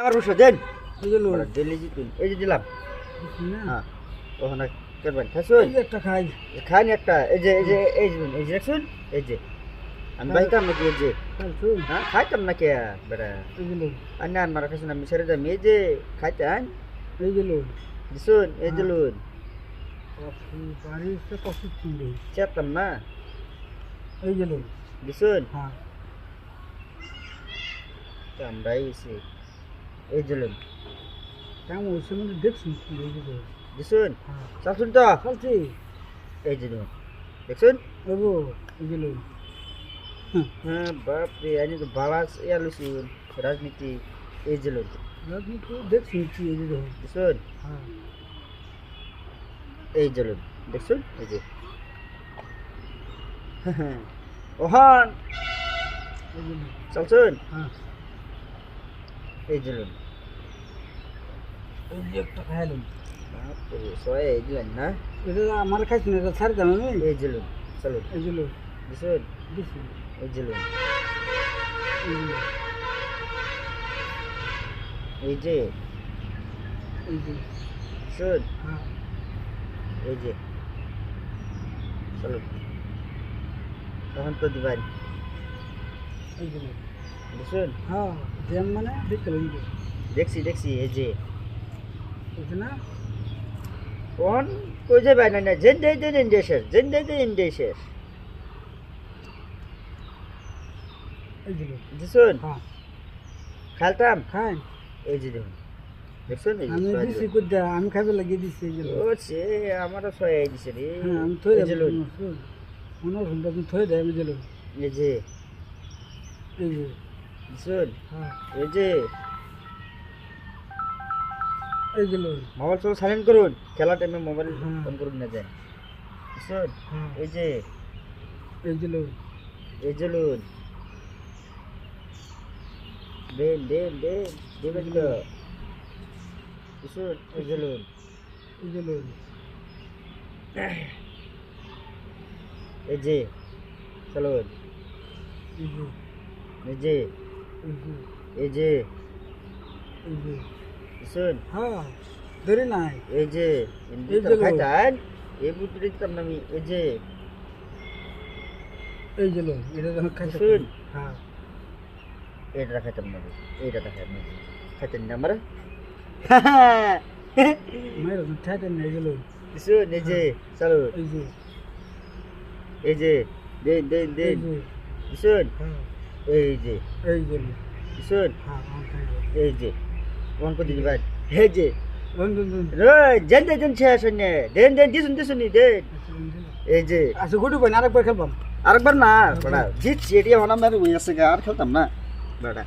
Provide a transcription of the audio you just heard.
আমার বসো দেন। এই যে লোক দিল্লি জিতুন এই যে দিলাম। হ্যাঁ ওখানে করবেন। খাসুন একটা খাই। খান একটা। এই যে এই যে এই যে এই যে এই যে। আমি বাইতাম নাকি এই যে? হ্যাঁ খাইতাম নাকি বেড়া? আর না আমার কাছে আমি ছেড়ে দাম এই যে খাইতাম। এই যে লোক দিছুন? এই যে লুন কফি কিনলে চেতাম না। এই যে লোক দিছুন? হ্যাঁ। আমরা এসে এই যে লুন। কেমন হয়েছে? মানে দেখছি হ্যাঁ। চালছুন তো এই দেখছুন? এই হ্যাঁ। বাপ রে আমি তো বালা ইয়া লুছি রাজনীতি এই যে রাজনীতি দেখছি এই যে লোক দিছুন হ্যাঁ। এই লুন। এই যে। ওহান! চালছুন হ্যাঁ। এই যে লুন। এই যে একটা রে সবাই এই দিলেন না? এটা আমার খাইছি না এটা ছাড়ি দাম আমি। এই যে লুন চলুন এই যে লোক দিছুন এই যে এই যে এই যে। শুন হ্যাঁ। এই যে। চলুন তখন তো দিবেন এই বুঝুন হ্যাঁ জ্যাম মানে দেখতে লাগি দেখছি দেখছি এই যে। যে না? কোন? কই যাবে না না জেন দে দেন ইন্ডেশের জেন দে দেন ইন্ডেশের এই যে হ্যাঁ। খেলতাম? খাই এই যে দেখুন। দেখছেন? আমি ছয় দিছি। কুদ্দা আমি খাইবে লাগিয়ে দিছি এই যে ও সে আমারও ছয় দিছে রে। হ্যাঁ আমি থই লুন মনে শুনতে তুমি থই দেয় আমি যে লোক এই যে। এই যে। বুঝুন হ্যাঁ এই যে এই যে মোবাইল সব সাইলেন্ট করুন খেলা টাইমে মোবাইল। ফোন করুন না যায় বুঝুন হ্যাঁ। এই যে এই যে লোক এই যে লুন দেন দেন দেন দেবেন তো। বুঝুন এই যে লুন এই লোক এই যে চলুন এই যে এই যে বুঝুন হ্যাঁ ধরে নাই এই যে খাইতান এই বুদ্ধি দিতাম না আমি এই যে এই যে এটা যখন খাইতে শুন। হ্যাঁ এইটা খাইতাম না এইটা খাইতাম না খাইতেন না আমার মেয়ের এই যে লোক বুঝুন এই যে চলুন এই যে এই যে দেন দেন এই দেন হ্যাঁ এই যে এই যে খাইবে এই যে কোন দিদি ভাই হে যে। জেন দে জেন ছে শুনে দেন দেন দিসুন দিসুন নি দেন। এই যে। আচ্ছা গুডু ভাই আরেকবার খেলবাম আরেকবার না বড়া। জিতছি এটি হনা মেরে হয়ে আছে আর খেলতাম না। বড়া।